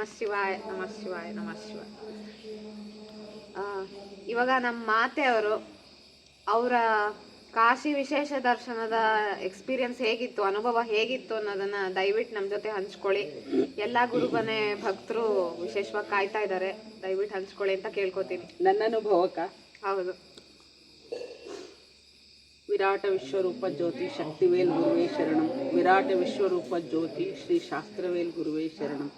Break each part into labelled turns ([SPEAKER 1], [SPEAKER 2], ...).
[SPEAKER 1] ನಮಃ ಶಿವಾಯ ನಮ ಶಿವಾಯ ನಮ ಶಿವಾಯ ಇವಾಗ ನಮ್ಮ ಮಾತೆಯವರು ಅವರ ಕಾಶಿ ವಿಶೇಷ ದರ್ಶನದ ಎಕ್ಸ್ಪೀರಿಯನ್ಸ್ ಹೇಗಿತ್ತು ಅನುಭವ ಹೇಗಿತ್ತು ಅನ್ನೋದನ್ನ ದಯವಿಟ್ಟು ನಮ್ಮ ಜೊತೆ ಹಂಚ್ಕೊಳ್ಳಿ. ಎಲ್ಲ ಗುರುಬನೆ ಭಕ್ತರು ವಿಶೇಷವಾಗಿ ಕಾಯ್ತಾ ಇದ್ದಾರೆ ದಯವಿಟ್ಟು ಹಂಚ್ಕೊಳ್ಳಿ ಅಂತ ಕೇಳ್ಕೊತೀನಿ.
[SPEAKER 2] ನನ್ನ ಅನುಭವಕ್ಕ
[SPEAKER 1] ಹೌದು.
[SPEAKER 2] ವಿರಾಟ ವಿಶ್ವರೂಪ ಜ್ಯೋತಿ ಶಕ್ತಿವೇಲ್ ಗುರುವೇ ಶರಣಂ. ವಿರಾಟ ವಿಶ್ವರೂಪ ಜ್ಯೋತಿ ಶ್ರೀ ಶಾಸ್ತ್ರವೇಲ್ ಗುರುವೇ ಶರಣಂ.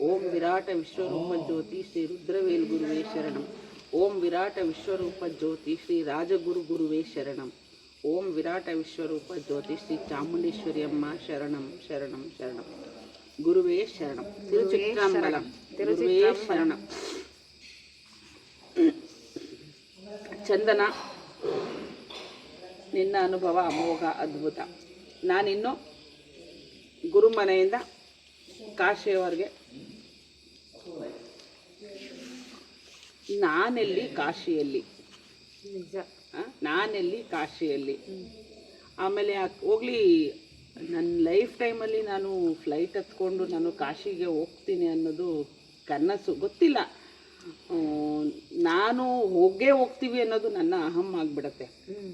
[SPEAKER 2] ಓಂ ವಿರಾಟ ವಿಶ್ವರೂಪ ಜ್ಯೋತಿ ಶ್ರೀ ರುದ್ರವೇಲ್ ಗುರುವೇ ಶರಣಂ. ಓಂ ವಿರಾಟ ವಿಶ್ವರೂಪ ಜ್ಯೋತಿ ಶ್ರೀ ರಾಜಗುರು ಗುರುವೇ ಶರಣಂ. ಓಂ ವಿರಾಟ ವಿಶ್ವರೂಪ ಜ್ಯೋತಿ ಶ್ರೀ ಚಾಮುಂಡೇಶ್ವರಿ ಅಮ್ಮ ಶರಣಂ ಶರಣಂ. ಶರಣಂ. ಗುರುವೇ ಶರಣಂ. ತಿರುಚಿತ್ರಾಂಬಲಂ ಗುರುವೇ ಶರಣಂ. ಚಂದನ. ನಿನ್ನ ಅನುಭವ ಅಮೋಘ ಅದ್ಭುತ. ನಾನಿನ್ನು ಗುರುಮನೆಯಿಂದ ಕಾಶಿಯವರೆಗೆ ನಾನೆಲ್ಲಿ ಕಾಶಿಯಲ್ಲಿ?
[SPEAKER 1] ನಿಜ?
[SPEAKER 2] ನಾನೆಲ್ಲಿ ಕಾಶಿಯಲ್ಲಿ? ಆಮೇಲೆ ಹೋಗ್ಲಿ ನನ್ನ ಲೈಫ್ ಟೈಮಲ್ಲಿ ನಾನು ಫ್ಲೈಟ್ ಹತ್ಕೊಂಡು ನಾನು ಕಾಶಿಗೆ ಹೋಗ್ತೀನಿ ಅನ್ನೋದು ಕನಸು. ಗೊತ್ತಿಲ್ಲ. ನಾನು ಹೋಗೇ ಹೋಗ್ತೀವಿ ಅನ್ನೋದು ನನ್ನ ಅಹಂ ಆಗಿಬಿಡತ್ತೆ.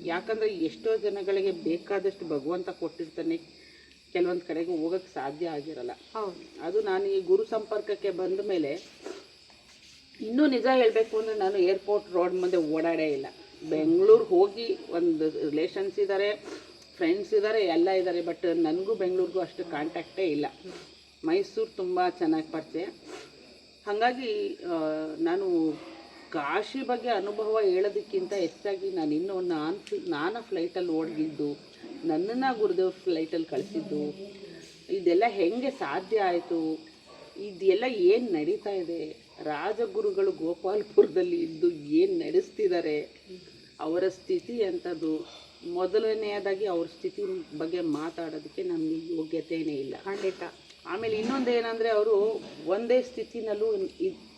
[SPEAKER 2] ಯಾಕಂದರೆ ಎಷ್ಟೋ ಜನಗಳಿಗೆ ಬೇಕಾದಷ್ಟು ಭಗವಂತ ಕೊಟ್ಟಿರ್ತಾನೆ. ಕೆಲವೊಂದು ಕಡೆಗೆ ಹೋಗಕ್ಕೆ ಸಾಧ್ಯ ಆಗಿರಲ್ಲ. ಅದು ನಾನು ಈ ಗುರು ಸಂಪರ್ಕಕ್ಕೆ ಬಂದ ಮೇಲೆ ಇನ್ನೂ ನಿಜ ಹೇಳಬೇಕು ಅಂದರೆ ನಾನು ಏರ್ಪೋರ್ಟ್ ರೋಡ್ ಮುಂದೆ ಓಡಾಡೇ ಇಲ್ಲ. ಬೆಂಗಳೂರು ಹೋಗಿ ಒಂದು ರಿಲೇಷನ್ಸ್ ಇದ್ದಾರೆ ಫ್ರೆಂಡ್ಸ್ ಇದ್ದಾರೆ ಎಲ್ಲ ಇದ್ದಾರೆ ಬಟ್ ನನಗೂ ಬೆಂಗಳೂರಿಗೂ ಅಷ್ಟು ಕಾಂಟ್ಯಾಕ್ಟೇ ಇಲ್ಲ. ಮೈಸೂರು ತುಂಬ ಚೆನ್ನಾಗಿ ಪರಿಚಯ. ಹಾಗಾಗಿ ನಾನು ಕಾಶಿ ಬಗ್ಗೆ ಅನುಭವ ಹೇಳೋದಕ್ಕಿಂತ ಹೆಚ್ಚಾಗಿ ನಾನು ಇನ್ನೂ ನಾನು ನಾನು ಫ್ಲೈಟಲ್ಲಿ ಓಡಿದ್ದು ನನ್ನನ್ನು ಗುರುದೇವ್ ಫ್ಲೈಟಲ್ಲಿ ಕಳಿಸಿದ್ದು. ಇದೆಲ್ಲ ಹೆಂಗೆ ಸಾಧ್ಯ ಆಯಿತು? ಇದೆಲ್ಲ ಏನು ನಡೀತಾ ಇದೆ? ರಾಜಗುರುಗಳು ಗೋಪಾಲ್ಪುರದಲ್ಲಿ ಇದ್ದು ಏನು ನಡೆಸ್ತಿದ್ದಾರೆ ಅವರ ಸ್ಥಿತಿ ಅಂಥದ್ದು ಮೊದಲನೆಯದಾಗಿ ಅವ್ರ ಸ್ಥಿತಿ ಬಗ್ಗೆ ಮಾತಾಡೋದಕ್ಕೆ ನಮಗೆ ಯೋಗ್ಯತೆಯೇ ಇಲ್ಲ.
[SPEAKER 1] ಖಂಡಿತ.
[SPEAKER 2] ಆಮೇಲೆ ಇನ್ನೊಂದು ಏನಂದರೆ ಅವರು ಒಂದೇ ಸ್ಥಿತಿನಲ್ಲೂ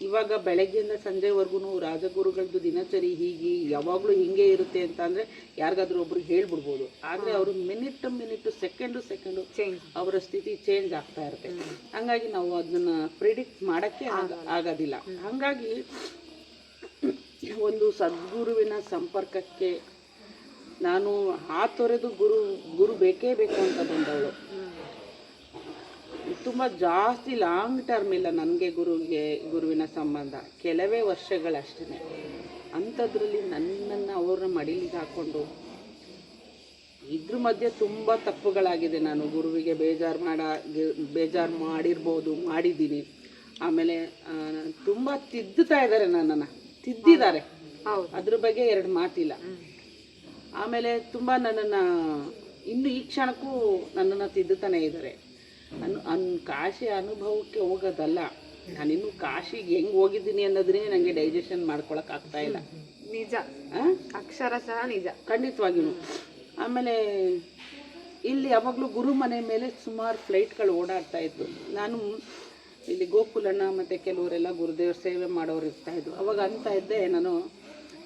[SPEAKER 2] ಇವಾಗ ಬೆಳಗ್ಗೆಯಿಂದ ಸಂಜೆವರೆಗೂ ರಾಜಗುರುಗಳದ್ದು ದಿನಚರಿ ಹೀಗೆ ಯಾವಾಗಲೂ ಹಿಂಗೆ ಇರುತ್ತೆ ಅಂತ ಅಂದರೆ ಯಾರಿಗಾದ್ರೂ ಒಬ್ಬರು ಹೇಳ್ಬಿಡ್ಬೋದು. ಆದರೆ ಅವರು minute minute second second
[SPEAKER 1] change
[SPEAKER 2] ಅವರ ಸ್ಥಿತಿ ಚೇಂಜ್ ಆಗ್ತಾ ಇರುತ್ತೆ. ಹಾಗಾಗಿ ನಾವು ಅದನ್ನು ಪ್ರಿಡಿಕ್ಟ್ ಮಾಡೋಕ್ಕೆ ಆಗೋದಿಲ್ಲ. ಹಾಗಾಗಿ ಒಂದು ಸದ್ಗುರುವಿನ ಸಂಪರ್ಕಕ್ಕೆ ನಾನು ಆ ಹಾತೊರೆದು ಗುರು ಗುರು ಬೇಕೇ ಬೇಕು ಅಂತ ಬಂದವಳು. ತುಂಬ ಜಾಸ್ತಿ ಲಾಂಗ್ ಟರ್ಮ್ ಇಲ್ಲ ನನಗೆ ಗುರುವಿಗೆ ಗುರುವಿನ ಸಂಬಂಧ. ಕೆಲವೇ ವರ್ಷಗಳಷ್ಟೇ. ಅಂಥದ್ರಲ್ಲಿ ನನ್ನನ್ನು ಅವ್ರನ್ನ ಮಡಿಲಿಗೆ ಹಾಕ್ಕೊಂಡು ಇದ್ರ ಮಧ್ಯೆ ತುಂಬ ತಪ್ಪುಗಳಾಗಿದೆ ನಾನು. ಗುರುವಿಗೆ ಬೇಜಾರು ಮಾಡ ಬೇಜಾರು ಮಾಡಿರ್ಬೋದು ಮಾಡಿದ್ದೀನಿ. ಆಮೇಲೆ ತುಂಬ ತಿದ್ದುತ್ತಾ ಇದ್ದಾರೆ ನನ್ನನ್ನು. ತಿದ್ದಿದ್ದಾರೆ. ಅದ್ರ ಬಗ್ಗೆ ಎರಡು ಮಾತಿಲ್ಲ. ಆಮೇಲೆ ತುಂಬ ನನ್ನನ್ನು ಇನ್ನು ಈ ಕ್ಷಣಕ್ಕೂ ನನ್ನನ್ನು ತಿದ್ದುತ್ತಾನೆ ಇದ್ದಾರೆ. ಅನ್ ಅನ್ ಕಾಶಿ ಅನುಭವಕ್ಕೆ ಹೋಗೋದಲ್ಲ. ನಾನಿನ್ನು ಕಾಶಿಗೆ ಹೆಂಗೆ ಹೋಗಿದ್ದೀನಿ ಅನ್ನೋದನ್ನೇ ನನಗೆ ಡೈಜೆಷನ್ ಮಾಡ್ಕೊಳಕ್ ಆಗ್ತಾ ಇಲ್ಲ.
[SPEAKER 1] ನಿಜ? ಅಕ್ಷರಶಃ ನಿಜ.
[SPEAKER 2] ಖಂಡಿತವಾಗಿಯೂ ಆಮೇಲೆ ಇಲ್ಲಿ ಯಾವಾಗಲೂ ಗುರು ಮನೆ ಮೇಲೆ ಸುಮಾರು ಫ್ಲೈಟ್ಗಳು ಓಡಾಡ್ತಾ ಇತ್ತು ನಾನು ಇಲ್ಲಿ ಗೋಕುಲಣ್ಣ ಮತ್ತು ಕೆಲವರೆಲ್ಲ ಗುರುದೇವ್ರ ಸೇವೆ ಮಾಡೋರು ಇರ್ತಾಯಿದ್ರು ಅವಾಗ ಅಂತ ಇದ್ದೆ ನಾನು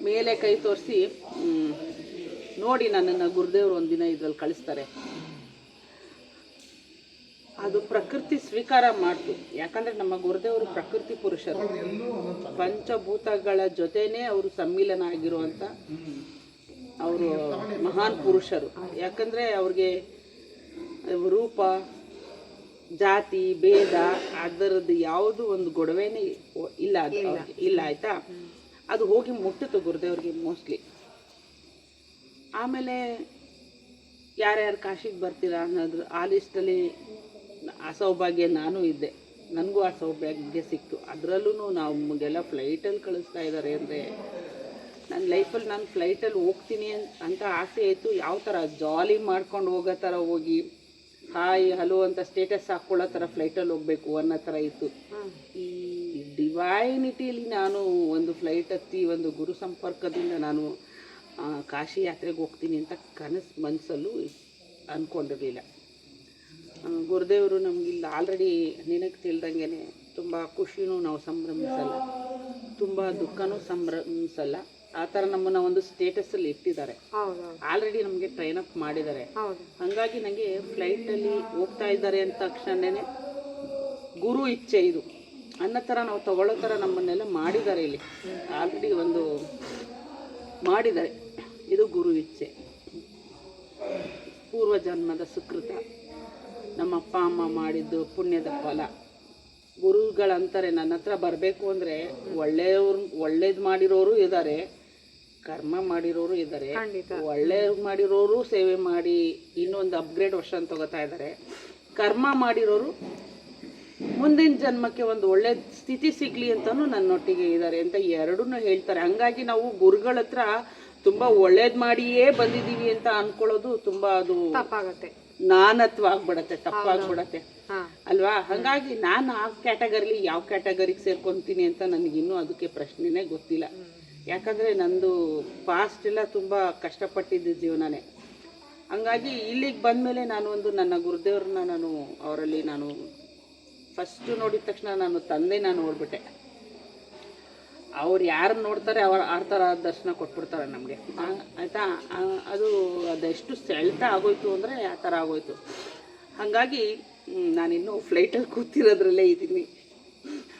[SPEAKER 2] ಮೇಲೆ ಕೈ ತೋರಿಸಿ ನೋಡಿ ನನ್ನನ್ನು ಗುರುದೇವ್ರು ಒಂದಿನ ಇದ್ರಲ್ಲಿ ಕಳಿಸ್ತಾರೆ. ಅದು ಪ್ರಕೃತಿ ಸ್ವೀಕಾರ ಮಾಡ್ತು. ಯಾಕಂದ್ರೆ ನಮ್ಮ ಗುರುದೇವರು ಪ್ರಕೃತಿ ಪುರುಷರು. ಪಂಚಭೂತಗಳ ಜೊತೆನೇ ಅವರು ಸಮ್ಮಿಲನ ಆಗಿರುವಂಥ ಅವರು ಮಹಾನ್ ಪುರುಷರು. ಯಾಕಂದರೆ ಅವ್ರಿಗೆ ರೂಪ ಜಾತಿ ಭೇದ ಅದರದ್ದು ಯಾವುದು ಒಂದು ಗೊಡವೆನೇ ಇಲ್ಲ ಇಲ್ಲ. ಆಯ್ತಾ? ಅದು ಹೋಗಿ ಮುಟ್ಟಿತು ಗುರುದೇವ್ರಿಗೆ ಮೋಸ್ಟ್ಲಿ ಆಮೇಲೆ ಯಾರ್ಯಾರು ಕಾಶಿಗೆ ಬರ್ತೀರಾ ಅನ್ನೋದು ಆ ಲಿಸ್ಟಲ್ಲಿ ಆ ಸೌಭಾಗ್ಯ ನಾನು ಇದ್ದೆ. ನನಗೂ ಆ ಸೌಭಾಗ್ಯ ಸಿಕ್ತು. ಅದರಲ್ಲೂ ನಮಗೆಲ್ಲ ಫ್ಲೈಟಲ್ಲಿ ಕಳಿಸ್ತಾ ಇದ್ದಾರೆ ಅಂದರೆ ನನ್ನ ಲೈಫಲ್ಲಿ ನಾನು ಫ್ಲೈಟಲ್ಲಿ ಹೋಗ್ತೀನಿ ಅಂತ ಆಸೆ ಇತ್ತು. ಯಾವ ಥರ ಜಾಲಿ ಮಾಡ್ಕೊಂಡು ಹೋಗೋ ಥರ ಹೋಗಿ, ಹಾಯ್, ಹಲೋ ಅಂತ ಸ್ಟೇಟಸ್ ಹಾಕ್ಕೊಳ್ಳೋ ಥರ ಫ್ಲೈಟಲ್ಲಿ ಹೋಗಬೇಕು ಅನ್ನೋ ಥರ ಇತ್ತು. ಈ ಡಿವೈನಿಟಿಲಿ ನಾನು ಒಂದು ಫ್ಲೈಟ್ ಹತ್ತಿ, ಒಂದು ಗುರು ಸಂಪರ್ಕದಿಂದ ನಾನು ಕಾಶಿ ಯಾತ್ರೆಗೆ ಹೋಗ್ತೀನಿ ಅಂತ ಕನಸು ಮನಸ್ಸಲ್ಲೂ ಅಂದ್ಕೊಂಡಿರಲಿಲ್ಲ ಗುರುದೇವರು ನಮಗಿಲ್ಲ ಆಲ್ರೆಡಿ ನಿನಗೆ ತಿಳ್ದಂಗೆ ತುಂಬ ಖುಷಿನೂ ನಾವು ಸಂಭ್ರಮಿಸಲ್ಲ ತುಂಬ ದುಃಖನೂ ಸಂಭ್ರಮಿಸಲ್ಲ. ಆ ಥರ ನಮ್ಮನ್ನು ಒಂದು ಸ್ಟೇಟಸಲ್ಲಿ ಇಟ್ಟಿದ್ದಾರೆ. ಆಲ್ರೆಡಿ ನಮಗೆ ಟ್ರೈನ್ ಅಪ್ ಮಾಡಿದ್ದಾರೆ. ಹಾಗಾಗಿ ನನಗೆ ಫ್ಲೈಟಲ್ಲಿ ಹೋಗ್ತಾ ಇದ್ದಾರೆ ಅಂತ ತಕ್ಷಣನೇ ಗುರು ಇಚ್ಛೆ ಇದು. ಅನ್ನೋ ಥರ ನಾವು ತಗೊಳ್ಳೋ ಥರ ನಮ್ಮನ್ನೆಲ್ಲ ಮಾಡಿದ್ದಾರೆ ಇಲ್ಲಿ. ಆಲ್ರೆಡಿ ಒಂದು ಮಾಡಿದ್ದಾರೆ. ಇದು ಗುರು ಇಚ್ಛೆ. ಪೂರ್ವ ಜನ್ಮದ ಸುಕೃತ. ನಮ್ಮ ಅಪ್ಪ ಅಮ್ಮ ಮಾಡಿದ್ದು ಪುಣ್ಯದ ಫಲ. ಗುರುಗಳಂತಾರೆ ನನ್ನ ಹತ್ರ ಬರಬೇಕು ಅಂದರೆ ಒಳ್ಳೆಯವ್ರು ಒಳ್ಳೇದು ಮಾಡಿರೋರು ಇದ್ದಾರೆ ಕರ್ಮ ಮಾಡಿರೋರು ಇದ್ದಾರೆ ಒಳ್ಳೆ ಮಾಡಿರೋರು ಸೇವೆ ಮಾಡಿ ಇನ್ನೊಂದು ಅಪ್ಗ್ರೇಡ್ ವರ್ಷನ್ ತಗೋತಾ ಇದ್ದಾರೆ ಕರ್ಮ ಮಾಡಿರೋರು ಮುಂದಿನ ಜನ್ಮಕ್ಕೆ ಒಂದು ಒಳ್ಳೆ ಸ್ಥಿತಿ ಸಿಗ್ಲಿ ಅಂತಾನೂ ನನ್ನೊಟ್ಟಿಗೆ ಇದ್ದಾರೆ ಅಂತ ಎರಡೂ ಹೇಳ್ತಾರೆ. ಹಂಗಾಗಿ ನಾವು ಗುರುಗಳ ಹತ್ರ ತುಂಬ ಒಳ್ಳೇದು ಮಾಡಿಯೇ ಬಂದಿದ್ದೀವಿ ಅಂತ ಅನ್ಕೊಳ್ಳೋದು ತುಂಬ ಅದು
[SPEAKER 1] ತಪ್ಪಾಗತ್ತೆ.
[SPEAKER 2] ನಾನತ್ವ ಆಗ್ಬಿಡತ್ತೆ ತಪ್ಪಾಗ್ಬಿಡತ್ತೆ ಅಲ್ವಾ? ಹಾಗಾಗಿ ನಾನು ಆ ಕ್ಯಾಟಗರಿಲಿ ಯಾವ ಕ್ಯಾಟಗರಿಗೆ ಸೇರ್ಕೊಂತೀನಿ ಅಂತ ನನಗಿನ್ನೂ ಅದಕ್ಕೆ ಪ್ರಶ್ನೆನೇ ಗೊತ್ತಿಲ್ಲ. ಯಾಕಂದರೆ ನಂದು ಪಾಸ್ಟ್ ಎಲ್ಲ ತುಂಬ ಕಷ್ಟಪಟ್ಟಿದ್ದ ಜೀವನನೇ. ಹಂಗಾಗಿ ಇಲ್ಲಿಗೆ ಬಂದಮೇಲೆ ನಾನು ಒಂದು ನನ್ನ ಗುರುದೇವ್ರನ್ನ ನಾನು ಅವರಲ್ಲಿ ನಾನು ಫಸ್ಟು ನೋಡಿದ ತಕ್ಷಣ ನಾನು ತಂದೆ ನಾನು ನೋಡ್ಬಿಟ್ಟೆ ಅವ್ರು ಯಾರು ನೋಡ್ತಾರೆ ಅವ್ರು ಆ ಥರ ದರ್ಶನ ಕೊಟ್ಬಿಡ್ತಾರೆ ನಮಗೆ. ಆಯಿತಾ? ಅದು ಅದೆಷ್ಟು ಸೆಳೆತ ಆಗೋಯ್ತು ಅಂದರೆ ಆ ಥರ ಆಗೋಯ್ತು. ಹಾಗಾಗಿ ನಾನಿನ್ನೂ ಫ್ಲೈಟಲ್ಲಿ ಕೂತಿರೋದ್ರಲ್ಲೇ ಇದ್ದೀನಿ.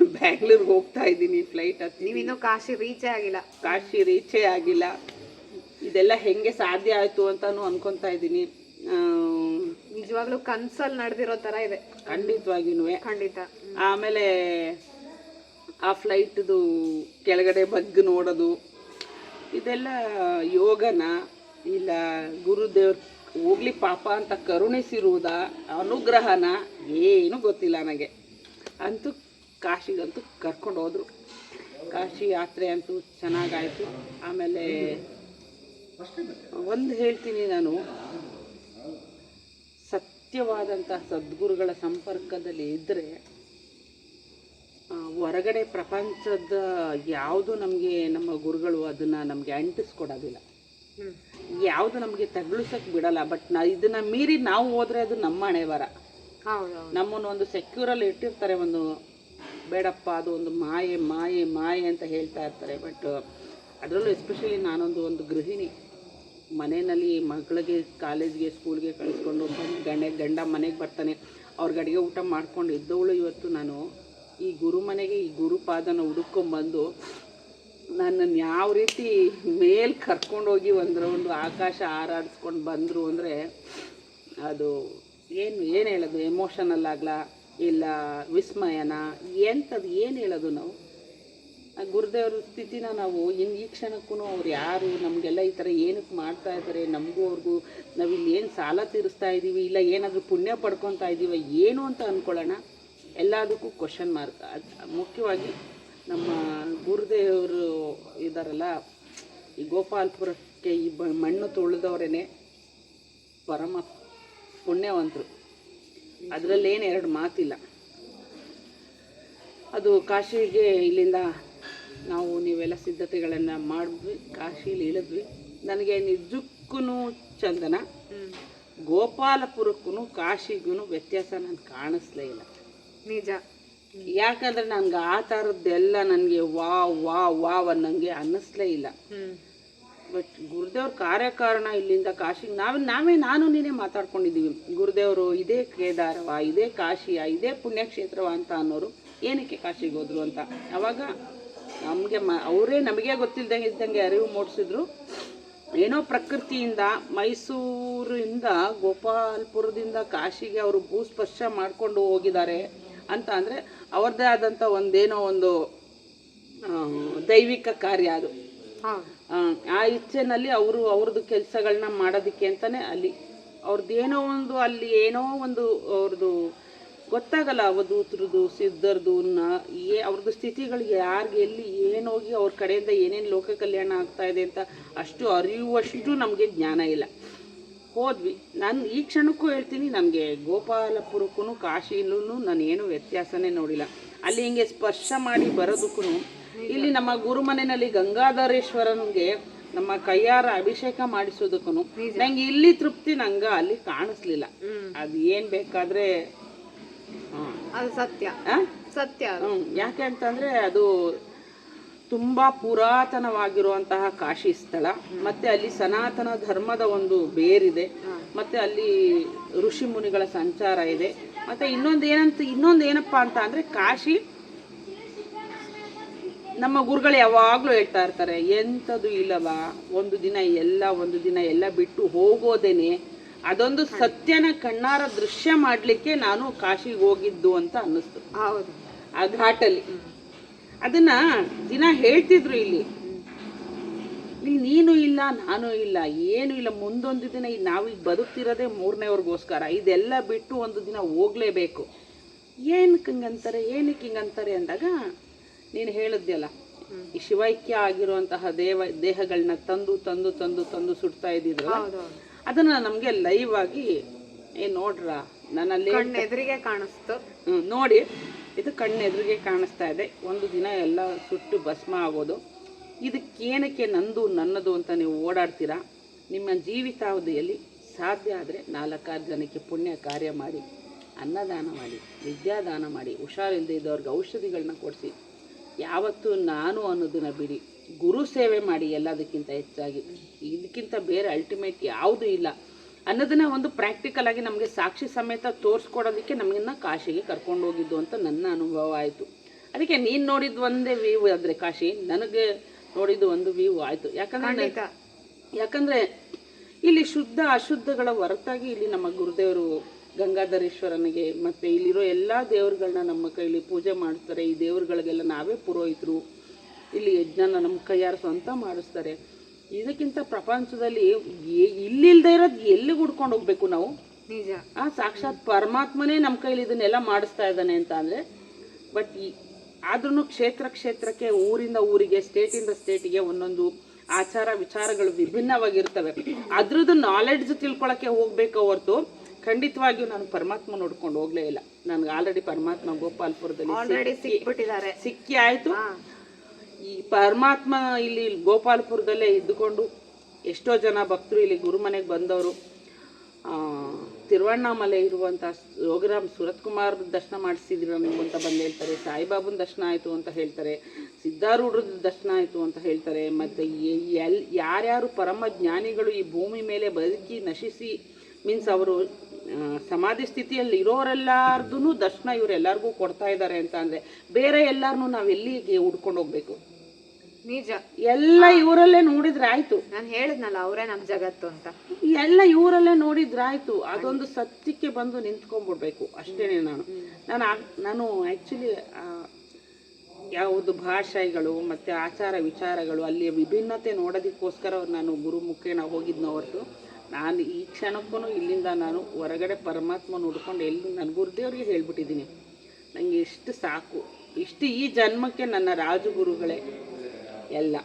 [SPEAKER 2] ಬ್ಯಾಂಗ್ಳೂರ್ಗೆ ಹೋಗ್ತಾ ಇದ್ದೀನಿ ಫ್ಲೈಟ್ ಹತ್ತಿ.
[SPEAKER 1] ನೀವಿನ್ನೂ ಕಾಶಿ ರೀಚೇ ಆಗಿಲ್ಲ.
[SPEAKER 2] ಕಾಶಿ ರೀಚೇ ಆಗಿಲ್ಲ. ಇದೆಲ್ಲ ಹೆಂಗೆ ಸಾಧ್ಯ ಆಯಿತು ಅಂತಲೂ ಅನ್ಕೊತಾ ಇದ್ದೀನಿ.
[SPEAKER 1] ನಿಜವಾಗ್ಲೂ ಕನ್ಸಲ್ಲಿ ನಡೆದಿರೋ ಥರ ಇದೆ.
[SPEAKER 2] ಖಂಡಿತವಾಗಿನೂ.
[SPEAKER 1] ಖಂಡಿತ.
[SPEAKER 2] ಆಮೇಲೆ ಆ ಫ್ಲೈಟ್ದು ಕೆಳಗಡೆ ಬಗ್ಗಿ ನೋಡೋದು, ಇದೆಲ್ಲ ಯೋಗನ, ಇಲ್ಲ ಗುರುದೇವ್ರ ಹೋಗ್ಲಿ ಪಾಪ ಅಂತ ಕರುಣಿಸಿರುವುದ, ಅನುಗ್ರಹನ, ಏನೂ ಗೊತ್ತಿಲ್ಲ ನನಗೆ. ಅಂತೂ ಕಾಶಿಗಂತೂ ಕರ್ಕೊಂಡು ಹೋದರು. ಕಾಶಿ ಯಾತ್ರೆ ಅಂತೂ ಚೆನ್ನಾಗಾಯಿತು. ಆಮೇಲೆ ಒಂದು ಹೇಳ್ತೀನಿ ನಾನು. ಸತ್ಯವಾದಂತಹ ಸದ್ಗುರುಗಳ ಸಂಪರ್ಕದಲ್ಲಿ ಇದ್ದರೆ ಹೊರಗಡೆ ಪ್ರಪಂಚದ ಯಾವುದು ನಮಗೆ ನಮ್ಮ ಗುರುಗಳು ಅದನ್ನು ನಮಗೆ ಅಂಟಿಸ್ಕೊಡೋದಿಲ್ಲ. ಯಾವುದು ನಮಗೆ ತಗ್ಲಿಸಕ್ಕೆ ಬಿಡಲ್ಲ ಬಟ್ ನಾ ಇದನ್ನು ಮೀರಿ ನಾವು ಹೋದರೆ ಅದು ನಮ್ಮ ಹಣೆ ಬರ ನಮ್ಮನ್ನು ಒಂದು ಸೆಕ್ಯೂರಲ್ಲಿ ಇಟ್ಟಿರ್ತಾರೆ ಒಂದು ಬೇಡಪ್ಪ ಅದು ಒಂದು ಮಾಯೆ ಮಾಯೆ ಮಾಯೆ ಅಂತ ಹೇಳ್ತಾ ಇರ್ತಾರೆ ಬಟ್ ಅದರಲ್ಲೂ ಎಸ್ಪೆಷಲಿ ನಾನೊಂದು ಒಂದು ಗೃಹಿಣಿ. ಮನೆಯಲ್ಲಿ ಮಗಳಿಗೆ ಕಾಲೇಜ್ಗೆ ಸ್ಕೂಲ್ಗೆ ಕಳಿಸ್ಕೊಂಡು ಗಂಡ ಗಂಡ ಮನೆಗೆ ಬರ್ತಾನೆ. ಅವ್ರಿಗೆ ಅಡುಗೆ ಊಟ ಮಾಡ್ಕೊಂಡು ಇದ್ದವಳು ಇವತ್ತು ನಾನು. ಈ ಗುರು ಮನೆಗೆ ಈ ಗುರುಪಾದನ ಹುಡುಕೊಂಬಂದು ನನ್ನನ್ನು ಯಾವ ರೀತಿ ಮೇಲೆ ಕರ್ಕೊಂಡೋಗಿ ಒಂದು ರೌಂಡು ಆಕಾಶ ಹಾರಾಡಿಸ್ಕೊಂಡು ಬಂದರು ಅಂದರೆ ಅದು ಏನು ಏನು ಹೇಳೋದು? ಎಮೋಷನಲ್ ಆಗಲ? ಇಲ್ಲ ವಿಸ್ಮಯನ? ಎಂಥದ್ದು ಏನು ಹೇಳೋದು ನಾವು? ಆ ಗುರುದೇವ್ರ ಸ್ಥಿತಿನ ನಾವು ಇನ್ನು ಈ ಕ್ಷಣಕ್ಕೂ ಅವ್ರು ಯಾರು? ನಮಗೆಲ್ಲ ಈ ಥರ ಏನಕ್ಕೆ ಮಾಡ್ತಾ ಇದ್ದಾರೆ ನಮಗೂ ಅವ್ರಿಗೂ ನಾವು ಇಲ್ಲಿ ಏನು ಸಾಲ ತೀರಿಸ್ತಾ ಇದ್ದೀವಿ ಇಲ್ಲ ಏನಾದರೂ ಪುಣ್ಯ ಪಡ್ಕೊತಾ ಇದ್ದೀವಿ ಏನು ಅಂತ ಅಂದ್ಕೊಳ್ಳೋಣ ಎಲ್ಲದಕ್ಕೂ ಕ್ವಶನ್ ಮಾರ್ಕ್ ಅದು ಮುಖ್ಯವಾಗಿ ನಮ್ಮ ಗುರುದೇವರು ಇದ್ದಾರಲ್ಲ ಈ ಗೋಪಾಲ್ಪುರಕ್ಕೆ ಈ ಬ ಮಣ್ಣು ತುಳಿದವರೇ ಪರಮ ಪುಣ್ಯವಂತರು. ಅದರಲ್ಲೇನು ಎರಡು ಮಾತಿಲ್ಲ. ಅದು ಕಾಶಿಗೆ ಇಲ್ಲಿಂದ ನಾವು ನೀವೆಲ್ಲ ಸಿದ್ಧತೆಗಳನ್ನು ಮಾಡಿದ್ವಿ ಕಾಶೀಲಿ ಇಳಿದ್ವಿ. ನನಗೆ ನಿಜಕ್ಕೂ ಚಂದನ. ಗೋಪಾಲಪುರಕ್ಕೂ ಕಾಶಿಗೂ ವ್ಯತ್ಯಾಸ ನಾನು ಕಾಣಿಸ್ಲೇ ಇಲ್ಲ.
[SPEAKER 1] ನಿಜ.
[SPEAKER 2] ಯಾಕಂದ್ರೆ ನನ್ಗೆ ಆ ಥರದ್ದೆಲ್ಲ ನನಗೆ ವಾವ್ ವಾ ವಾವ್ ಅನ್ನಂಗೆ ಅನ್ನಿಸ್ಲೇ ಇಲ್ಲ. ಬಟ್ ಗುರುದೇವ್ರ ಕಾರ್ಯಕಾರಣ ಇಲ್ಲಿಂದ ಕಾಶಿಗೆ ನಾವೇ ನಾವೇ ನಾನು ನೀನೇ ಮಾತಾಡ್ಕೊಂಡಿದ್ದೀವಿ. ಗುರುದೇವರು ಇದೇ ಕೇದಾರವ ಇದೇ ಕಾಶಿಯ ಇದೇ ಪುಣ್ಯಕ್ಷೇತ್ರವ ಅಂತ ಅನ್ನೋರು ಏನಕ್ಕೆ ಕಾಶಿಗೆ ಹೋದ್ರು ಅಂತ? ಅವಾಗ ನಮಗೆ ಮ ಅವರೇ ನಮಗೆ ಗೊತ್ತಿಲ್ದಂಗೆ ಇದ್ದಂಗೆ ಅರಿವು ಮೂಡಿಸಿದ್ರು. ಏನೋ ಪ್ರಕೃತಿಯಿಂದ ಮೈಸೂರಿಂದ ಗೋಪಾಲ್ಪುರದಿಂದ ಕಾಶಿಗೆ ಅವರು ಭೂಸ್ಪರ್ಶ ಮಾಡಿಕೊಂಡು ಹೋಗಿದ್ದಾರೆ. ಅಂತ ಅಂದರೆ ಅವ್ರದ್ದೇ ಆದಂಥ ಒಂದೇನೋ ಒಂದು ದೈವಿಕ ಕಾರ್ಯ ಅದು. ಆ, ಇಚ್ಛೆನಲ್ಲಿ ಅವರು ಅವ್ರದ್ದು ಕೆಲಸಗಳನ್ನ ಮಾಡೋದಕ್ಕೆ ಅಂತಲೇ ಅಲ್ಲಿ ಅವ್ರದ್ದು ಏನೋ ಒಂದು ಅಲ್ಲಿ ಏನೋ ಒಂದು ಅವ್ರದ್ದು ಗೊತ್ತಾಗಲ್ಲ ಅವಧೂತ್ರದ್ದು ಸಿದ್ಧರದು ನ ಏ ಅವ್ರದ್ದು ಸ್ಥಿತಿಗಳಿಗೆ ಯಾರಿಗೆ ಎಲ್ಲಿ ಏನು ಹೋಗಿ ಅವ್ರ ಕಡೆಯಿಂದ ಏನೇನು ಲೋಕ ಕಲ್ಯಾಣ ಆಗ್ತಾ ಇದೆ ಅಂತ ಅಷ್ಟು ಅರಿಯುವಷ್ಟು ನಮಗೆ ಜ್ಞಾನ ಇಲ್ಲ. ಹೋದ್ವಿ. ನಾನು ಈ ಕ್ಷಣಕ್ಕೂ ಹೇಳ್ತೀನಿ ನನಗೆ ಗೋಪಾಲಪುರಕ್ಕೂ ಕಾಶಿಲೂ ನಾನು ಏನು ವ್ಯತ್ಯಾಸನೇ ನೋಡಿಲ್ಲ. ಅಲ್ಲಿ ಹಿಂಗೆ ಸ್ಪರ್ಶ ಮಾಡಿ ಬರೋದಕ್ಕೂ ಇಲ್ಲಿ ನಮ್ಮ ಗುರುಮನೆಯಲ್ಲಿ ಗಂಗಾಧರೇಶ್ವರನಿಗೆ ನಮ್ಮ ಕೈಯಾರ ಅಭಿಷೇಕ ಮಾಡಿಸೋದಕ್ಕೂ ನಂಗೆ ಇಲ್ಲಿ ತೃಪ್ತಿ ನಂಗೆ ಅಲ್ಲಿ ಕಾಣಿಸ್ಲಿಲ್ಲ. ಅದು ಏನು ಬೇಕಾದರೆ
[SPEAKER 1] ಅದು ಸತ್ಯ. ಸತ್ಯ
[SPEAKER 2] ಯಾಕೆ ಅಂತಂದ್ರೆ ಅದು ತುಂಬಾ ಪುರಾತನವಾಗಿರುವಂತಹ ಕಾಶಿ ಸ್ಥಳ. ಮತ್ತೆ ಅಲ್ಲಿ ಸನಾತನ ಧರ್ಮದ ಒಂದು ಬೇರಿದೆ. ಮತ್ತೆ ಅಲ್ಲಿ ಋಷಿ ಮುನಿಗಳ ಸಂಚಾರ ಇದೆ. ಮತ್ತೆ ಇನ್ನೊಂದು ಏನಂತ ಇನ್ನೊಂದು ಏನಪ್ಪಾ ಅಂತ ಅಂದ್ರೆ ಕಾಶಿ ನಮ್ಮ ಗುರುಗಳು ಯಾವಾಗಲೂ ಹೇಳ್ತಾ ಇರ್ತಾರೆ ಎಂಥದ್ದು ಇಲ್ಲವಾ? ಒಂದು ದಿನ ಎಲ್ಲ ಒಂದು ದಿನ ಎಲ್ಲ ಬಿಟ್ಟು ಹೋಗೋದೇನೆ. ಅದೊಂದು ಸತ್ಯನ ಕಣ್ಣಾರ ದೃಶ್ಯ ಮಾಡ್ಲಿಕ್ಕೆ ನಾನು ಕಾಶಿಗೆ ಹೋಗಿದ್ದು ಅಂತ ಅನ್ನಿಸ್ತು. ಆ ಘಾಟಲ್ಲಿ. ಅದನ್ನ ದಿನ ಹೇಳ್ತಿದ್ರು ಇಲ್ಲಿ. ನೀನು ಇಲ್ಲ ನಾನು ಇಲ್ಲ ಏನು ಇಲ್ಲ. ಮುಂದೊಂದು ದಿನ ಈ ನಾವೀಗ ಬದುಕ್ತಿರೋದೇ ಮೂರನೇವ್ರಿಗೋಸ್ಕರ ಇದೆಲ್ಲ ಬಿಟ್ಟು ಒಂದು ದಿನ ಹೋಗ್ಲೇಬೇಕು. ಏನಕ್ಕೆ ಹಿಂಗಂತಾರೆ ಏನಕ್ಕೆ ಹಿಂಗಂತಾರೆ ಅಂದಾಗ ನೀನು ಹೇಳಿದ್ಯಲ್ಲ ಈ ಶಿವೈಕ್ಯ ಆಗಿರುವಂತಹ ದೇವ ದೇಹಗಳನ್ನ ತಂದು ತಂದು ತಂದು ತಂದು ಸುಡ್ತಾ
[SPEAKER 1] ಇದ್ದಿದ್ರು
[SPEAKER 2] ಅದನ್ನ ನಮಗೆ ಲೈವ್ ಆಗಿ ಏ ನೋಡ್ರ ನನ್ನಲ್ಲಿ
[SPEAKER 1] ಕಣ್ಣು ಎದುರಿಗೆ ಕಾಣಿಸ್ತು.
[SPEAKER 2] ಹ್ಮ್, ನೋಡಿ ಇದು ಕಣ್ಣೆದುರಿಗೆ ಕಾಣಿಸ್ತಾ ಇದೆ. ಒಂದು ದಿನ ಎಲ್ಲ ಸುಟ್ಟು ಭಸ್ಮ ಆಗೋದು. ಇದಕ್ಕೇನಕ್ಕೆ ನಂದು ನನ್ನದು ಅಂತ ನೀವು ಓಡಾಡ್ತೀರಾ? ನಿಮ್ಮ ಜೀವಿತಾವಧಿಯಲ್ಲಿ ಸಾಧ್ಯ ಆದರೆ ನಾಲ್ಕಾರು ಜನಕ್ಕೆ ಪುಣ್ಯ ಕಾರ್ಯ ಮಾಡಿ ಅನ್ನದಾನ ಮಾಡಿ ವಿದ್ಯಾದಾನ ಮಾಡಿ ಹುಷಾರಿಲ್ಲದೆ ಇದ್ದವ್ರಿಗೆ ಔಷಧಿಗಳನ್ನ ಕೊಡಿಸಿ. ಯಾವತ್ತೂ ನಾನು ಅನ್ನೋದನ್ನ ಬಿಡಿ. ಗುರು ಸೇವೆ ಮಾಡಿ ಎಲ್ಲದಕ್ಕಿಂತ ಹೆಚ್ಚಾಗಿ. ಇದಕ್ಕಿಂತ ಬೇರೆ ಅಲ್ಟಿಮೇಟ್ ಯಾವುದೂ ಇಲ್ಲ. ಅನ್ನೋದನ್ನ ಒಂದು ಪ್ರಾಕ್ಟಿಕಲ್ ಆಗಿ ನಮಗೆ ಸಾಕ್ಷಿ ಸಮೇತ ತೋರಿಸ್ಕೊಡೋದಕ್ಕೆ ನಮಗಿನ್ನ ಕಾಶಿಗೆ ಕರ್ಕೊಂಡು ಹೋಗಿದ್ದು ಅಂತ ನನ್ನ ಅನುಭವ ಆಯಿತು. ಅದಕ್ಕೆ ನೀನು ನೋಡಿದ್ದು ಒಂದೇ ವ್ಯೂ ಆದರೆ ಕಾಶಿ ನನಗೆ ನೋಡಿದ್ದು ಒಂದು ವ್ಯೂ ಆಯಿತು. ಯಾಕಂದ್ರೆ ಯಾಕಂದ್ರೆ ಇಲ್ಲಿ ಶುದ್ಧ ಅಶುದ್ಧಗಳ ಹೊರತಾಗಿ ಇಲ್ಲಿ ನಮ್ಮ ಗುರುದೇವರು ಗಂಗಾಧರೇಶ್ವರನಿಗೆ ಮತ್ತೆ ಇಲ್ಲಿರೋ ಎಲ್ಲ ದೇವರುಗಳನ್ನ ನಮ್ಮ ಕೈಲಿ ಪೂಜೆ ಮಾಡಿಸ್ತಾರೆ ಈ ದೇವರುಗಳಿಗೆಲ್ಲ ನಾವೇ ಪುರೋಹಿತರು. ಇಲ್ಲಿ ಯಜ್ಞನ ನಮ್ಮ ಕೈಯಾರ ಸ್ವಂತ ಮಾಡಿಸ್ತಾರೆ. ಇದಕ್ಕಿಂತ ಪ್ರಪಂಚದಲ್ಲಿ ಇಲ್ಲಿಲ್ದೇ ಇರೋದು ಎಲ್ಲಿ ಹುಡ್ಕೊಂಡು ಹೋಗ್ಬೇಕು ನಾವು?
[SPEAKER 1] ನಿಜ.
[SPEAKER 2] ಆ ಸಾಕ್ಷಾತ್ ಪರಮಾತ್ಮನೇ ನಮ್ಮ ಕೈಲಿ ಇದನ್ನೆಲ್ಲ ಮಾಡಿಸ್ತಾ ಇದ್ದಾನೆ ಅಂತ ಅಂದರೆ ಬಟ್ ಈ ಆದ್ರೂ ಕ್ಷೇತ್ರ ಕ್ಷೇತ್ರಕ್ಕೆ ಊರಿಂದ ಊರಿಗೆ ಸ್ಟೇಟಿಂದ ಸ್ಟೇಟಿಗೆ ಒಂದೊಂದು ಆಚಾರ ವಿಚಾರಗಳು ವಿಭಿನ್ನವಾಗಿರ್ತವೆ. ಅದ್ರದ್ದು ನಾಲೆಡ್ಜ್ ತಿಳ್ಕೊಳಕ್ಕೆ ಹೋಗ್ಬೇಕು ಹೊರತು ಖಂಡಿತವಾಗಿಯೂ ನಾನು ಪರಮಾತ್ಮ ನೋಡ್ಕೊಂಡು ಹೋಗ್ಲೇ ಇಲ್ಲ. ನನ್ಗೆ ಆಲ್ರೆಡಿ ಪರಮಾತ್ಮ ಗೋಪಾಲ್ಪುರದಲ್ಲಿ ಸಿಕ್ಕಿ ಆಯಿತು. ಈ ಪರಮಾತ್ಮ ಇಲ್ಲಿ ಗೋಪಾಲ್ಪುರದಲ್ಲೇ ಇದ್ದುಕೊಂಡು ಎಷ್ಟೋ ಜನ ಭಕ್ತರು ಇಲ್ಲಿ ಗುರುಮನೆಗೆ ಬಂದವರು. ತಿರುವಣ್ಣಾಮಲೆ ಇರುವಂಥ ಯೋಗರಾಮ್ ಸುರತ್ ಕುಮಾರ್ ದರ್ಶನ ಮಾಡಿಸಿದ್ರು ನಮಗೆ ಅಂತ ಬಂದು ಹೇಳ್ತಾರೆ. ಸಾಯಿಬಾಬನ ದರ್ಶನ ಆಯಿತು ಅಂತ ಹೇಳ್ತಾರೆ. ಸಿದ್ಧಾರೂಢದ ದರ್ಶನ ಆಯಿತು ಅಂತ ಹೇಳ್ತಾರೆ. ಮತ್ತು ಎಲ್ ಯಾರ್ಯಾರು ಪರಮ ಜ್ಞಾನಿಗಳು ಈ ಭೂಮಿ ಮೇಲೆ ಬದುಕಿ ನಶಿಸಿ ಮೀನ್ಸ್ ಅವರು ಸಮಾಧಿ ಸ್ಥಿತಿಯಲ್ಲಿ ಇರೋರೆಲ್ಲಾರ್ದು ದರ್ಶನ ಇವರೆಲ್ಲರಿಗೂ ಕೊಡ್ತಾ ಇದ್ದಾರೆ ಅಂತ ಅಂದರೆ ಬೇರೆ ಎಲ್ಲರನ್ನೂ ನಾವು ಎಲ್ಲಿಗೆ ಹುಡ್ಕೊಂಡು ಹೋಗ್ಬೇಕು?
[SPEAKER 1] ನಿಜ.
[SPEAKER 2] ಎಲ್ಲ ಇವರಲ್ಲೇ ನೋಡಿದ್ರೆ ಆಯ್ತು.
[SPEAKER 1] ನಾನು ಹೇಳಿದ್ನಲ್ಲ ಅವರೇ ನಮ್ಮ ಜಗತ್ತು ಅಂತ.
[SPEAKER 2] ಎಲ್ಲ ಇವರಲ್ಲೇ ನೋಡಿದ್ರೆ ಆಯ್ತು. ಅದೊಂದು ಸತ್ಯಕ್ಕೆ ಬಂದು ನಿಂತ್ಕೊಂಡ್ಬಿಡ್ಬೇಕು. ಅಷ್ಟೇನೆ ನಾನು. ನಾನು ನಾನು ಆ್ಯಕ್ಚುಲಿ ಯಾವುದು ಭಾಷೆಗಳು ಮತ್ತು ಆಚಾರ ವಿಚಾರಗಳು ಅಲ್ಲಿಯ ವಿಭಿನ್ನತೆ ನೋಡೋದಕ್ಕೋಸ್ಕರ ನಾನು ಗುರು ಮುಖೇನ ಹೋಗಿದ್ನೋ ಹೊರತು ನಾನು ಈ ಕ್ಷಣಕ್ಕೂ ಇಲ್ಲಿಂದ ನಾನು ಹೊರಗಡೆ ಪರಮಾತ್ಮ ನೋಡ್ಕೊಂಡು ಎಲ್ಲಿ ನನ್ನ ಗುರುದೇವ್ರಿಗೆ ಹೇಳ್ಬಿಟ್ಟಿದ್ದೀನಿ. ನನಗೆ ಎಷ್ಟು ಸಾಕು. ಇಷ್ಟು ಈ ಜನ್ಮಕ್ಕೆ ನನ್ನ ರಾಜಗುರುಗಳೇ. ಎಲ್ಲ.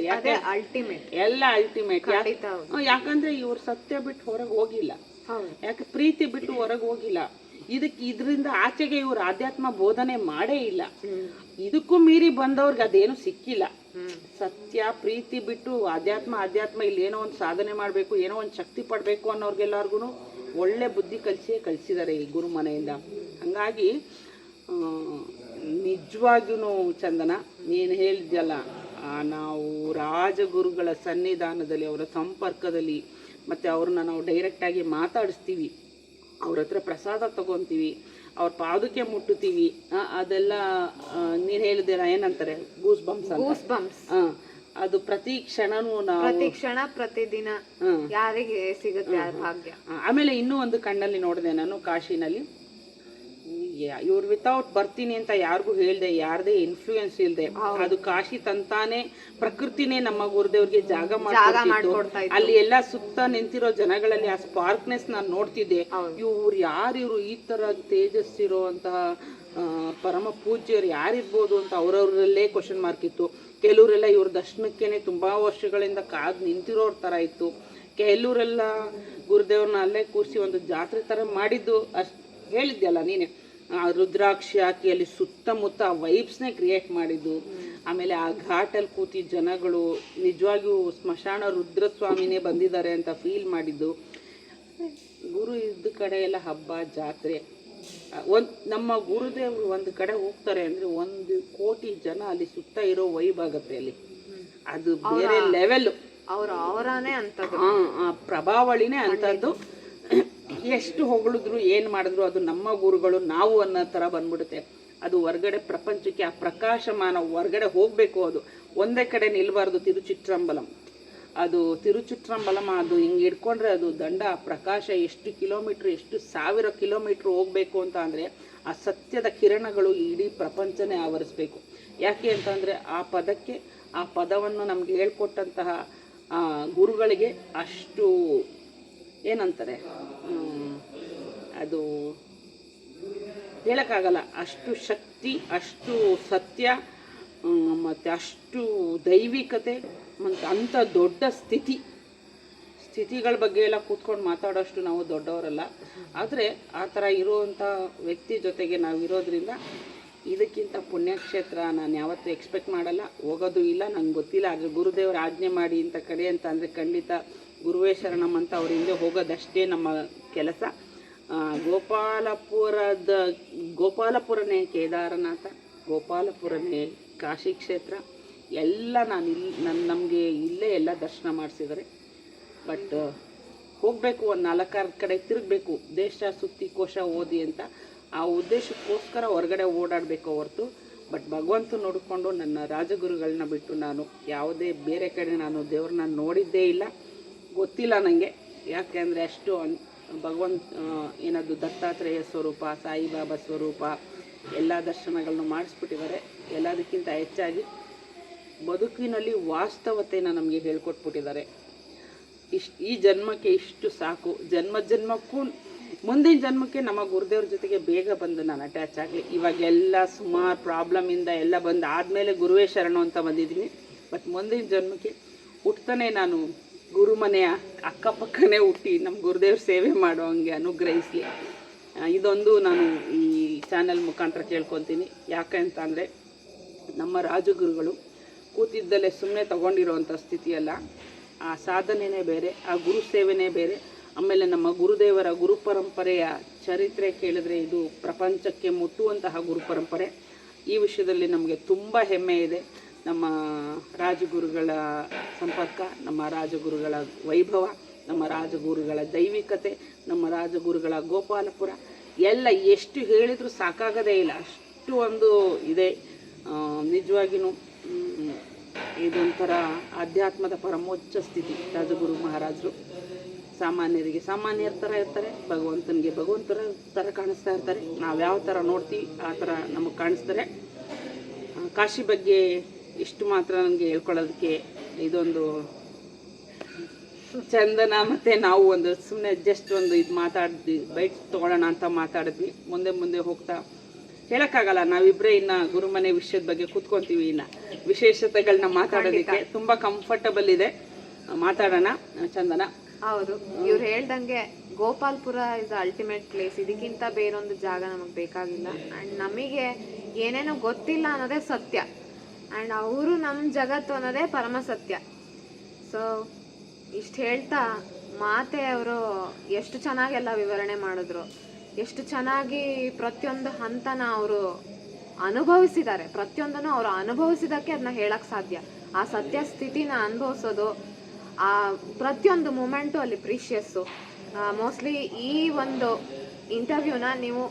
[SPEAKER 2] ಯಾಕೆ?
[SPEAKER 1] ಅಲ್ಟಿಮೇಟ್
[SPEAKER 2] ಎಲ್ಲ ಅಲ್ಟಿಮೇಟ್ ಯಾಕಂದ್ರೆ ಇವ್ರು ಸತ್ಯ ಬಿಟ್ಟು ಹೊರಗೆ ಹೋಗಿಲ್ಲ. ಯಾಕೆ? ಪ್ರೀತಿ ಬಿಟ್ಟು ಹೊರಗೆ ಹೋಗಿಲ್ಲ. ಇದಕ್ಕೆ ಇದರಿಂದ ಆಚೆಗೆ ಇವ್ರು ಆಧ್ಯಾತ್ಮ ಬೋಧನೆ ಮಾಡೇ ಇಲ್ಲ. ಇದಕ್ಕೂ ಮೀರಿ ಬಂದವ್ರಿಗೆ ಅದೇನು ಸಿಕ್ಕಿಲ್ಲ. ಸತ್ಯ ಪ್ರೀತಿ ಬಿಟ್ಟು ಆಧ್ಯಾತ್ಮ ಆಧ್ಯಾತ್ಮ ಇಲ್ಲಿ ಏನೋ ಒಂದು ಸಾಧನೆ ಮಾಡಬೇಕು ಏನೋ ಒಂದು ಶಕ್ತಿ ಪಡಬೇಕು ಅನ್ನೋರ್ಗೆಲ್ಲರಿಗೂ ಒಳ್ಳೆ ಬುದ್ಧಿ ಕಲಿಸಿಯೇ ಕಲಿಸಿದ್ದಾರೆ ಈ ಗುರು ಮನೆಯಿಂದ. ಹಾಗಾಗಿ ನಿಜವಾಗಿಯೂ ಚಂದನ. ನೀನು ಹೇಳಿದ್ಯಲ್ಲ ನಾವು ರಾಜಗುರುಗಳ ಸನ್ನಿಧಾನದಲ್ಲಿ ಅವರ ಸಂಪರ್ಕದಲ್ಲಿ ಮತ್ತು ಅವ್ರನ್ನ ನಾವು ಡೈರೆಕ್ಟಾಗಿ ಮಾತಾಡಿಸ್ತೀವಿ. ಅವ್ರ ಹತ್ರ ಪ್ರಸಾದ ತಗೊತೀವಿ ಅವ್ರ ಪಾದಕ್ಕೆ ಮುಟ್ಟುತ್ತೀವಿ ಅದೆಲ್ಲ ನೀನು ಹೇಳಿದಿರ ಏನಂತಾರೆ ಗೂಸ್ ಬಂಪ್ಸ್
[SPEAKER 1] ಗೂಸ್ ಬಂಪ್ಸ್
[SPEAKER 2] ಅದು ಪ್ರತಿ ಕ್ಷಣನೂ ನಾವು
[SPEAKER 1] ಪ್ರತಿ ಕ್ಷಣ ಪ್ರತಿ
[SPEAKER 2] ದಿನ
[SPEAKER 1] ಯಾರಿಗೆ ಸಿಗುತ್ತೆ ಆ ಭಾಗ್ಯ?
[SPEAKER 2] ಆಮೇಲೆ ಇನ್ನೂ ಒಂದು ಕಣ್ಣಲ್ಲಿ ನೋಡಿದೆ ನಾನು ಕಾಶಿನಲ್ಲಿ. ಇವ್ರು ವಿತೌಟ್ ಬರ್ತೀನಿ ಅಂತ ಯಾರಿಗೂ ಹೇಳ್ದೆ ಯಾರದೇ ಇನ್ಫ್ಲೂಯೆನ್ಸ್ ಇಲ್ದೆ. ಅದು ಕಾಶಿ ತಂತಾನೆ ಪ್ರಕೃತಿನೇ ನಮ್ಮ ಗುರುದೇವ್ರಿಗೆ ಜಾಗ ಮಾಡಿ
[SPEAKER 1] ಮಾಡ್ಕೊಡ್ತಾ
[SPEAKER 2] ಅಲ್ಲಿ ಎಲ್ಲ ಸುತ್ತ ನಿಂತಿರೋ ಜನಗಳಲ್ಲಿ ಆ ಸ್ಪಾರ್ಕ್ನೆಸ್ ನಾನು ನೋಡ್ತಿದ್ದೆ. ಇವ್ರು ಯಾರಿರು ಈ ತರ ತೇಜಸ್ಸಿರುವಂತಹ ಪರಮ ಪೂಜ್ಯರು ಯಾರಿರ್ಬೋದು ಅಂತ ಅವ್ರವ್ರಲ್ಲೇ ಕ್ವಶನ್ ಮಾರ್ಕ್ ಇತ್ತು. ಕೆಲವರೆಲ್ಲ ಇವ್ರ ದರ್ಶನಕ್ಕೇನೆ ತುಂಬಾ ವರ್ಷಗಳಿಂದ ಕಾದ್ ನಿಂತಿರೋರ್ ತರ ಇತ್ತು. ಕೆಲವರೆಲ್ಲ ಗುರುದೇವ್ರನ್ನ ಅಲ್ಲೇ ಕೂರಿಸಿ ಒಂದು ಜಾತ್ರೆ ತರ ಮಾಡಿದ್ದು ಅಷ್ಟ್ ಹೇಳಿದ್ಯಲ್ಲ ನೀನೆ. ರುದ್ರಾಕ್ಷಿ ಹಾಕಿ ಅಲ್ಲಿ ಸುತ್ತಮುತ್ತ ವೈಬ್ಸ್ನೇ ಕ್ರಿಯೇಟ್ ಮಾಡಿದ್ದು. ಆಮೇಲೆ ಆ ಘಾಟಲ್ಲಿ ಕೂತಿ ಜನಗಳು ನಿಜವಾಗಿಯೂ ಸ್ಮಶಾನ ರುದ್ರಸ್ವಾಮಿನೇ ಬಂದಿದ್ದಾರೆ ಅಂತ ಫೀಲ್ ಮಾಡಿದ್ದು. ಗುರು ಇದ್ದ ಕಡೆ ಎಲ್ಲ ಹಬ್ಬ ಜಾತ್ರೆ. ಒಂದು ನಮ್ಮ ಗುರುದೇವರು ಒಂದು ಕಡೆ ಹೋಗ್ತಾರೆ ಅಂದರೆ ಒಂದು ಕೋಟಿ ಜನ ಅಲ್ಲಿ ಸುತ್ತ ಇರೋ ವೈಬ್ ಆಗುತ್ತೆ ಅಲ್ಲಿ. ಅದು ಬೇರೆ ಲೆವೆಲ್
[SPEAKER 1] ಅವರ ಅವರನೇ ಅಂತದ್ದು
[SPEAKER 2] ಆ ಪ್ರಭಾವಳಿನೇ ಅಂಥದ್ದು. ಎಷ್ಟು ಹೊಗಳಿದ್ರು ಏನು ಮಾಡಿದ್ರು ಅದು ನಮ್ಮ ಗುರುಗಳು, ನಾವು ಅನ್ನೋ ಥರ ಬಂದ್ಬಿಡುತ್ತೆ. ಅದು ಹೊರಗಡೆ ಪ್ರಪಂಚಕ್ಕೆ ಆ ಪ್ರಕಾಶಮಾನ ಹೊರಗಡೆ ಹೋಗಬೇಕು ಅದು. ಒಂದೇ ಕಡೆ ನಿಲ್ಬಾರ್ದು ತಿರುಚಿತ್ರಂಬಲಂ ಅದು ತಿರುಚಿತ್ರಂಬಲಂ ಅದು ಹಿಂಗೆ ಇಟ್ಕೊಂಡ್ರೆ ಅದು ದಂಡ ಪ್ರಕಾಶ ಎಷ್ಟು ಕಿಲೋಮೀಟ್ರ್, ಎಷ್ಟು ಸಾವಿರ ಕಿಲೋಮೀಟ್ರ್ ಹೋಗಬೇಕು ಅಂತ ಅಂದರೆ ಆ ಸತ್ಯದ ಕಿರಣಗಳು ಇಡೀ ಪ್ರಪಂಚನೇ ಆವರಿಸ್ಬೇಕು. ಯಾಕೆ ಅಂತಂದರೆ ಆ ಪದಕ್ಕೆ, ಆ ಪದವನ್ನು ನಮ್ಗೆ ಹೇಳ್ಕೊಟ್ಟಂತಹ ಗುರುಗಳಿಗೆ ಅಷ್ಟು ಏನಂತಾರೆ? ಅದು ಹೇಳೋಕ್ಕಾಗಲ್ಲ. ಅಷ್ಟು ಶಕ್ತಿ, ಅಷ್ಟು ಸತ್ಯ ಮತ್ತು ಅಷ್ಟು ದೈವಿಕತೆ, ಮತ್ತು ಅಂಥ ದೊಡ್ಡ ಸ್ಥಿತಿ. ಸ್ಥಿತಿಗಳ ಬಗ್ಗೆ ಎಲ್ಲ ಕೂತ್ಕೊಂಡು ಮಾತಾಡೋಷ್ಟು ನಾವು ದೊಡ್ಡವರಲ್ಲ. ಆದರೆ ಆ ಥರ ಇರುವಂಥ ವ್ಯಕ್ತಿ ಜೊತೆಗೆ ನಾವು ಇರೋದ್ರಿಂದ ಇದಕ್ಕಿಂತ ಪುಣ್ಯಕ್ಷೇತ್ರ ನಾನು ಯಾವತ್ತೂ ಎಕ್ಸ್ಪೆಕ್ಟ್ ಮಾಡಲ್ಲ. ಹೋಗೋದು ಇಲ್ಲ, ನಂಗೆ ಗೊತ್ತಿಲ್ಲ. ಆದರೆ ಗುರುದೇವರ ಆಜ್ಞೆ ಮಾಡಿ ಇಂಥ ಕಡೆ ಅಂತ ಅಂದರೆ ಖಂಡಿತ ಗುರುವೇ ಶರಣಂ ಅಂತ ಅವ್ರ ಹಿಂದೆ ಹೋಗೋದಷ್ಟೇ ನಮ್ಮ ಕೆಲಸ. ಗೋಪಾಲಪುರದ, ಗೋಪಾಲಪುರನೇ ಕೇದಾರನಾಥ, ಗೋಪಾಲಪುರನೇ ಕಾಶಿ ಕ್ಷೇತ್ರ. ಎಲ್ಲ ನಾನು ಇಲ್ಲಿ ನನ್ನ ನಮಗೆ ಇಲ್ಲೇ ಎಲ್ಲ ದರ್ಶನ ಮಾಡಿಸಿದರೆ. ಬಟ್, ಹೋಗಬೇಕು ಒಂದು ನಾಲ್ಕಾರು ಕಡೆ ತಿರುಗಬೇಕು. ದೇಶ ಸುತ್ತಿ ಕೋಶ ಓದಿ ಅಂತ. ಆ ಉದ್ದೇಶಕ್ಕೋಸ್ಕರ ಹೊರಗಡೆ ಓಡಾಡಬೇಕು ಹೊರತು. ಬಟ್ ಭಗವಂತ ನೋಡಿಕೊಂಡು ನನ್ನ ರಾಜಗುರುಗಳನ್ನ ಬಿಟ್ಟು ನಾನು ಯಾವುದೇ ಬೇರೆ ಕಡೆ ನಾನು ದೇವ್ರನ್ನ ನೋಡಿದ್ದೇ ಇಲ್ಲ. ಗೊತ್ತಿಲ್ಲ ನನಗೆ ಯಾಕೆ ಅಂದರೆ ಅಷ್ಟು ಅನ್- ಭಗವಂತ ಏನದು ದತ್ತಾತ್ರೇಯ ಸ್ವರೂಪ, ಸಾಯಿಬಾಬಾ ಸ್ವರೂಪ, ಎಲ್ಲ ದರ್ಶನಗಳನ್ನು ಮಾಡಿಸ್ಬಿಟ್ಟಿದ್ದಾರೆ ಎಲ್ಲದಕ್ಕಿಂತ ಹೆಚ್ಚಾಗಿ ಬದುಕಿನಲ್ಲಿ ವಾಸ್ತವತೆಯನ್ನು ನಮಗೆ ಹೇಳ್ಕೊಟ್ಬಿಟ್ಟಿದ್ದಾರೆ ಇಷ್ಟು, ಈ ಜನ್ಮಕ್ಕೆ ಇಷ್ಟು ಸಾಕು. ಜನ್ಮ ಜನ್ಮಕ್ಕೂ, ಮುಂದಿನ ಜನ್ಮಕ್ಕೆ ನಮ್ಮ ಗುರುದೇವ್ರ ಜೊತೆಗೆ ಬೇಗ ಬಂದು ನಾನು ಅಟ್ಯಾಚ್ ಆಗಲಿ. ಇವಾಗೆಲ್ಲ ಸುಮಾರು ಪ್ರಾಬ್ಲಮಿಂದ ಎಲ್ಲ ಬಂದು ಆದಮೇಲೆ ಗುರುವೇ ಶರಣು ಅಂತ ಬಂದಿದ್ದೀನಿ. ಬಟ್ ಮುಂದಿನ ಜನ್ಮಕ್ಕೆ ಹುಟ್ತಾನೆ ನಾನು ಗುರುಮನೆಯ ಅಕ್ಕಪಕ್ಕನೇ ಹುಟ್ಟಿ ನಮ್ಮ ಗುರುದೇವ್ರ ಸೇವೆ ಮಾಡೋ ಹಂಗೆ ಅನುಗ್ರಹಿಸಲಿ. ಇದೊಂದು ನಾನು ಈ ಚಾನಲ್ ಮುಖಾಂತರ ಕೇಳ್ಕೊತೀನಿ. ಯಾಕೆ ಅಂತ ಅಂದರೆ ನಮ್ಮ ರಾಜಗುರುಗಳು ಕೂತಿದ್ದಲ್ಲೇ ಸುಮ್ಮನೆ ತಗೊಂಡಿರೋವಂಥ ಸ್ಥಿತಿಯಲ್ಲ. ಆ ಸಾಧನೆನೇ ಬೇರೆ, ಆ ಗುರು ಸೇವೆನೇ ಬೇರೆ. ಆಮೇಲೆ ನಮ್ಮ ಗುರುದೇವರ ಗುರು ಪರಂಪರೆಯ ಚರಿತ್ರೆ ಕೇಳಿದ್ರೆ ಇದು ಪ್ರಪಂಚಕ್ಕೆ ಮುಟ್ಟುವಂತಹ ಗುರು ಪರಂಪರೆ. ಈ ವಿಷಯದಲ್ಲಿ ನಮಗೆ ತುಂಬ ಹೆಮ್ಮೆ ಇದೆ. ನಮ್ಮ ರಾಜಗುರುಗಳ ಸಂಪರ್ಕ, ನಮ್ಮ ರಾಜಗುರುಗಳ ವೈಭವ, ನಮ್ಮ ರಾಜಗುರುಗಳ ದೈವಿಕತೆ, ನಮ್ಮ ರಾಜಗುರುಗಳ ಗೋಪಾಲಪುರ, ಎಲ್ಲ ಎಷ್ಟು ಹೇಳಿದರೂ ಸಾಕಾಗದೇ ಇಲ್ಲ. ಅಷ್ಟು ಒಂದು ಇದೆ. ನಿಜವಾಗಿಯೂ ಇದೊಂಥರ ಆಧ್ಯಾತ್ಮದ ಪರಮೋಚ್ಚ ಸ್ಥಿತಿ ರಾಜಗುರು ಮಹಾರಾಜರು. ಸಾಮಾನ್ಯರಿಗೆ ಸಾಮಾನ್ಯರ ಥರ ಇರ್ತಾರೆ, ಭಗವಂತನಿಗೆ ಭಗವಂತರ ಥರ ಕಾಣಿಸ್ತಾ ಇರ್ತಾರೆ. ನಾವು ಯಾವ ಥರ ನೋಡ್ತೀವಿ, ಆ ಥರ ನಮಗೆ ಕಾಣಿಸ್ತಾರೆ. ಕಾಶಿ ಬಗ್ಗೆ ಇಷ್ಟು ಮಾತ್ರ ನನಗೆ ಹೇಳ್ಕೊಳ್ಳೋದಕ್ಕೆ ಇದೊಂದು ಚಂದನ ಮತ್ತು ನಾವು ಒಂದು ಸುಮ್ಮನೆ ಜಸ್ಟ್ ಒಂದು ಇದು ಮಾತಾಡಿದ್ವಿ ಬೈಟ್ ತೊಗೊಳ್ಳೋಣ ಅಂತ ಮಾತಾಡಿದ್ವಿ. ಮುಂದೆ ಮುಂದೆ ಹೋಗ್ತಾ ಹೇಳೋಕ್ಕಾಗಲ್ಲ ನಾವಿಬ್ಬರೇ ಇನ್ನು ಗುರುಮನೆ ವಿಷಯದ ಬಗ್ಗೆ ಕೂತ್ಕೊತೀವಿ ಇನ್ನು. ವಿಶೇಷತೆಗಳನ್ನ ಮಾತಾಡೋದಕ್ಕೆ ತುಂಬ ಕಂಫರ್ಟಬಲ್ ಇದೆ. ಮಾತಾಡೋಣ ಚಂದನ.
[SPEAKER 1] ಹೌದು ಇವ್ರು ಹೇಳ್ದಂಗೆ ಗೋಪಾಲ್ಪುರ ಇಸ್ ಅಲ್ಟಿಮೇಟ್ ಪ್ಲೇಸ್ ಇದಕ್ಕಿಂತ ಬೇರೊಂದು ಜಾಗ ನಮಗೆ ಬೇಕಾಗಿಲ್ಲ. ಆ್ಯಂಡ್ ನಮಗೆ ಏನೇನೋ ಗೊತ್ತಿಲ್ಲ ಅನ್ನೋದೇ ಸತ್ಯ. ಆ್ಯಂಡ್ ಅವರು ನಮ್ಮ ಜಗತ್ತು ಅನ್ನೋದೇ ಪರಮ ಸತ್ಯ ಸೊ ಇಷ್ಟು ಹೇಳ್ತಾ ಮಾತೆ ಅವರು ಎಷ್ಟು ಚೆನ್ನಾಗೆಲ್ಲ ವಿವರಣೆ ಮಾಡಿದ್ರು. ಎಷ್ಟು ಚೆನ್ನಾಗಿ ಪ್ರತಿಯೊಂದು ಹಂತನ ಅವರು ಅನುಭವಿಸಿದ್ದಾರೆ. ಪ್ರತಿಯೊಂದನ್ನು ಅವರು ಅನುಭವಿಸಿದಕ್ಕೆ ಅದನ್ನ ಹೇಳಕ್ ಸಾಧ್ಯ. ಆ ಸತ್ಯ ಸ್ಥಿತಿನ ಅನುಭವಿಸೋದು, ಆ ಪ್ರತಿಯೊಂದು ಮೂಮೆಂಟು ಅಲ್ಲಿ ಪ್ರೀಶಿಯಸ್ಸು ಮೋಸ್ಟ್ಲಿ ಈ ಒಂದು ಇಂಟರ್ವ್ಯೂನ ನೀವು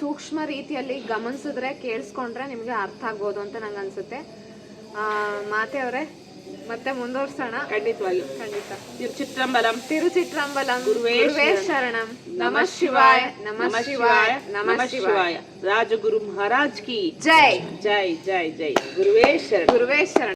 [SPEAKER 1] ಸೂಕ್ಷ್ಮ ರೀತಿಯಲ್ಲಿ ಗಮನಿಸಿದ್ರೆ ಕೇಳಿಸ್ಕೊಂಡ್ರೆ ನಿಮಗೆ ಅರ್ಥ ಆಗ್ಬೋದು ಅಂತ ನಂಗೆ ಅನ್ಸುತ್ತೆ ಮಾತೆ ಅವರೇ ಮತ್ತೆ ಮುಂದುವರ್ಸೋಣ?
[SPEAKER 2] ಖಂಡಿತವಾಗಿ
[SPEAKER 1] ಖಂಡಿತ. ತಿರುಚಿತ್ರಂಬಲಂ
[SPEAKER 2] ತಿರುಚಿತ್ರಂಬಲಂ
[SPEAKER 1] ಗುರುವೇ ಶರಣಂ. ನಮ ಶಿವಾಯ. ನಮ ಶಿವಾಯ. ನಮ ಶಿವಾಯ.
[SPEAKER 2] ರಾಜಗುರು ಮಹಾರಾಜ್ ಕಿ
[SPEAKER 1] ಜೈ.
[SPEAKER 2] ಜೈ ಜೈ ಜೈ. ಗುರುವೇ ಶರಣ.
[SPEAKER 1] ಗುರುವೇ ಶರಣ.